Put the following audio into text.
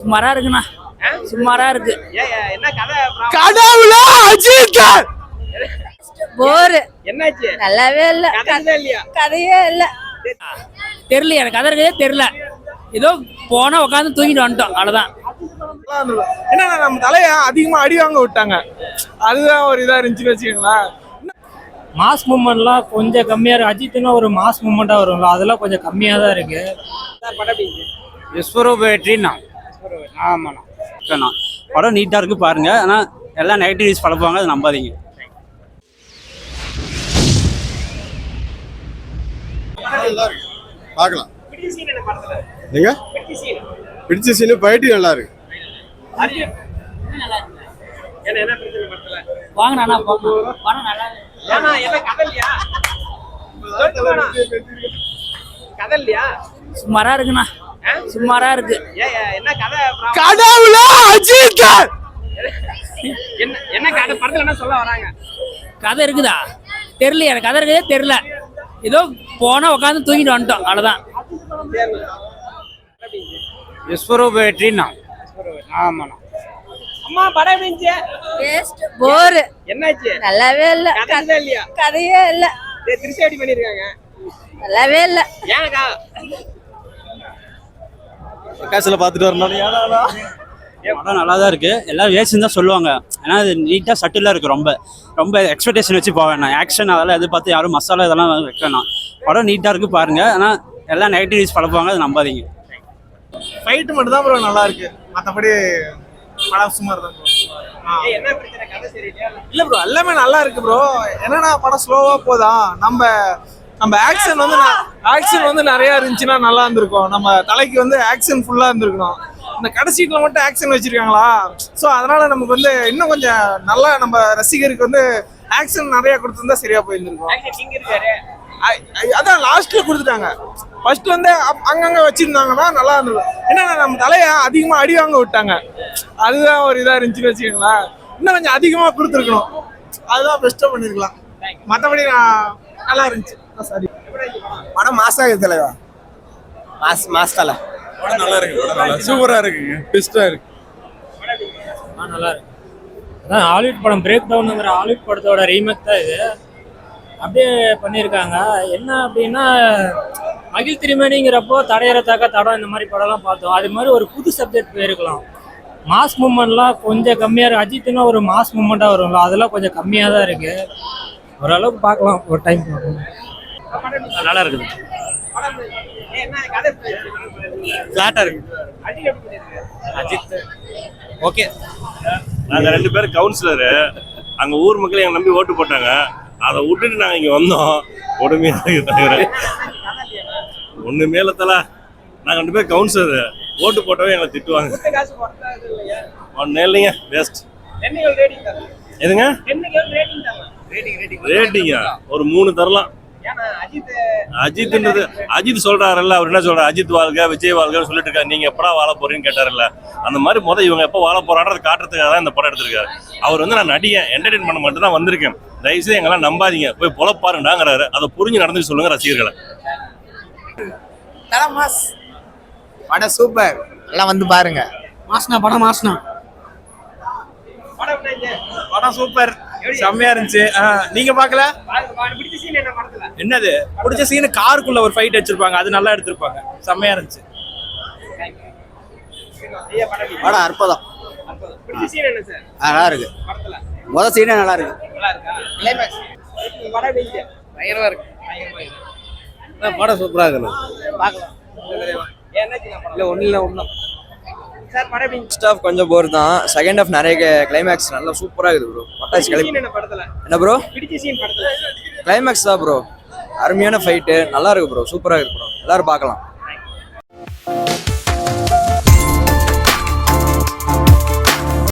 சுமாரா இருக்குண்ணா. சுமாரா இருக்கு? கடவுளா அஜித் போரு. என்னாச்சு? நல்லாவே இல்ல. கதை இல்லையா? கதையே இல்ல. தெரியல எனக்கு கதை இருக்கதே தெரியல. ஏதோ போனா உட்காந்து தூங்கிட்டு வந்துட்டோம். அவ்வளவுதான். என்னன்னா நம்ம தலைய அதிகமா அடி வாங்க விட்டாங்க. அதுதான் ஒரு இதா இருந்துச்சுன்னு வச்சுக்கோங்களேன். மாஸ் மூமெண்ட்லாம் கொஞ்சம் கம்மியாக இருக்கு அஜித்னா ஒரு மாஸ் மூமெண்ட்டாக வரும்ல. அதெல்லாம் கொஞ்சம் கம்மியாக தான் இருக்கு. சார் படம் எப்படி இருந்துச்சு? விஸ்வரூப வெற்றிண்ணா ஆமாண்ணா. ஓகேண்ணா. படம் நீட்டாக இருக்கு பாருங்க. ஆனால் எல்லாம் நெகட்டிவ்ஸ் பழப்புவாங்க அதை நம்பாதீங்க. பார்க்கலாம்? நீங்க பிடிச்ச சீனு பயிட்டி நல்லா இருக்கு? வாங்கினா நல்லா கதை இல்லையா? சுமாரா இருக்குண்ணா? சுமாரா இருக்கு? கடவுளா அஜித்! என்ன என்ன கதை? படத்துல என்ன சொல்ல வராங்க? கதை இருக்குதா? தெரியல எனக்கு கதை இருக்கதே தெரியல. ஏதோ போனா உட்காந்து தூங்கிட்டு வந்துட்டோம் அவ்வளவுதான். விஸ்வரூப வெற்றிண்ணா ஆமாண்ணா. அம்மா படம் எப்படி இருந்துச்சு? வேஸ்ட் போரு என்னாச்சு? நல்லாவே இல்ல. கதை இல்லையா? கதையே இல்ல. திருச்சி அடி பண்ணிருக்காங்க. நல்லாவே இல்ல. ஏன்க்கா காசில் பார்த்துட்டு வரணும். படம் நல்லா தான் இருக்கு. எல்லாம் வேஸ்ட்னு தான் சொல்லுவாங்க. ஏன்னா அது நீட்டாக சட்டிலாக இருக்கு ரொம்ப. ரொம்ப எக்ஸ்பெக்டேஷன் வச்சு போக வேணாம். ஆக்ஷன் அதெல்லாம் எதிர்பார்த்து யாரும் மசாலா இதெல்லாம் வைக்க வேணாம். படம் நீட்டாக இருக்கு பாருங்க. ஆனால் எல்லாம் நெகட்டிவ்ஸ் பழப்புவாங்க அதை நம்பாதீங்க. ஃபைட் மட்டும் தான் ப்ரோ நல்லா இருக்கு. மத்தபடி படம் சுமார் தான் இல்ல ப்ரோ எல்லாமே நல்லா இருக்கு ப்ரோ என்னன்னா படம் ஸ்லோவா போதா? நம்ம நம்ம ஆக்ஷன் வந்து ஆக்ஷன் வந்து நிறைய இருந்துச்சுன்னா நல்லா இருந்திருக்கும். நம்ம தலைக்கு வந்து ஆக்ஷன் ஃபுல்லா இருந்திருக்கணும். இந்த கடைசீட்ல மட்டும் ஆக்ஷன் வச்சிருக்காங்களா? ஸோ அதனால நமக்கு வந்து இன்னும் கொஞ்சம் நல்லா நம்ம ரசிகருக்கு வந்து ஆக்ஷன் நிறைய கொடுத்துருந்தா சரியா போயிருந்திருக்கும். அதான் லாஸ்ட்ல கொடுத்துட்டாங்க. ஃபர்ஸ்ட் வந்து அங்கங்க வச்சிருந்தாங்கன்னா நல்லா இருந்திருக்கும் என்னன்னா நம்ம தலைய அதிகமா அடி வாங்க விட்டாங்க. அதுதான் ஒரு இதா இருந்துச்சுன்னு வச்சுக்கோங்களேன். இன்னும் கொஞ்சம் அதிகமா கொடுத்துருக்கணும். அதுதான் பெஸ்ட்டாக பண்ணிருக்கலாம். மற்றபடி நல்லா இருந்துச்சு. படம் மாசா இருக்கு தலைவா. மாஸ் மாஸ் தலை படம் நல்லா இருக்கு படம் நல்லா சூப்பரா இருக்குங்க. பெஸ்டா இருக்கு. ஆ நல்லா இருக்கு. அதான் ஹாலிவுட் படம் பிரேக் டவுனுங்கிற ஹாலிவுட் படத்தோட ரீமேக் தான் இது. அப்படியே பண்ணியிருக்காங்க. என்ன அப்படின்னா மகிழ் திருமணிங்கிறப்போ தடையறத்தாக்க தடம் இந்த மாதிரி படம்லாம் பார்த்தோம். அது மாதிரி ஒரு புது சப்ஜெக்ட் போயிருக்கலாம். மாஸ் மூமெண்ட்லாம் கொஞ்சம் கம்மியாக இருக்கு. அஜித்னா ஒரு மாஸ் மூமெண்ட்டாக வரும்ல அதெல்லாம் கொஞ்சம் கம்மியாக தான் இருக்கு. ஓரளவுக்கு பார்க்கலாம் ஒரு டைம் பார்க்கலாம். நல்லா இருக்குது? ஃப்ளாட்டாக இருக்கு அஜித். ஓகே. நாங்க ரெண்டு பேரும் கவுன்சிலரு அங்க ஊர் மக்கள் எங்க நம்பி ஓட்டு போட்டாங்க. அதை விட்டுட்டு நாங்க இங்க வந்தோம். கொடுமையா இருக்கு தவிர ஒண்ணுமே இல்ல தல. நாங்க ரெண்டு பேரும் கவுன்சிலரு ஓட்டு போட்டவே எங்களை திட்டுவாங்க? ஒன்னும் இல்லைங்க. வேஸ்ட். எதுங்க. ரேட்டிங்கா ஒரு மூணு தரலாம். அஜித்ன்றது அஜித் சொல்றாருல்ல அவர் என்ன சொல்றாரு? அஜித் வாழ்க விஜய் வாழ்கன்னு சொல்லிட்டு இருக்காரு. நீங்க எப்படா வாழ போறீங்கன்னு கேட்டாருல்ல. அந்த மாதிரி முத இவங்க எப்போ வாழ போறான்றதை காட்டுறதுக்காக தான் இந்த படம் எடுத்திருக்காரு. அவர் வந்து நான் நடிகன் என்டர்டைன் பண்ண மட்டும் தான் வந்திருக்கேன். தயவுசெய்து எங்கெல்லாம் நம்பாதீங்க. போய் பொழப்பாருண்டாங்கிறாரு அதை புரிஞ்சு நடந்துட்டு சொல்லுங்க ரசிகர்களை. மாஸ். படம் சூப்பர். எல்லாம் வந்து பாருங்க. மாசனா படம் மாசனா? படம் சூப்பர். செம்மையா இருந்துச்சு. நீங்க பார்க்கல? பாருங்க, பாருங்க. பிடிச்ச scene என்ன படத்துல? என்னது? பிடிச்ச சீனு காருக்குள்ள ஒரு ஃபைட் வச்சிருப்பாங்க. அது நல்லா எடுத்திருப்பாங்க. செம்மையா இருந்துச்சு. படம் அற்புதம். பிடிச்ச scene என்ன சார் நல்லா இருக்கு? முத சீனே நல்லா இருக்கு? பயங்கரமா இருக்கு. படம் சூப்பரா இருக்கு பார்க்கலாம். இல்ல ஒண்ணு இல்ல ஒண்ணும். சார், படம் எப்படி? ஃபர்ஸ்ட் ஹாஃப் கொஞ்சம் போர் தான். செகண்ட் ஹாஃப் நிறைய கிளைமேக்ஸ் நல்லா சூப்பரா இருக்குது ப்ரோ பட்டாசு பிடிச்ச கிளம்பி என்ன படத்துல? என்ன ப்ரோ பிடிச்ச scene படத்துல? கிளைமேக்ஸ் தான் ப்ரோ அருமையான ஃபைட்டு நல்லா இருக்கு ப்ரோ சூப்பரா இருக்கு ப்ரோ எல்லாரும் பார்க்கலாம்.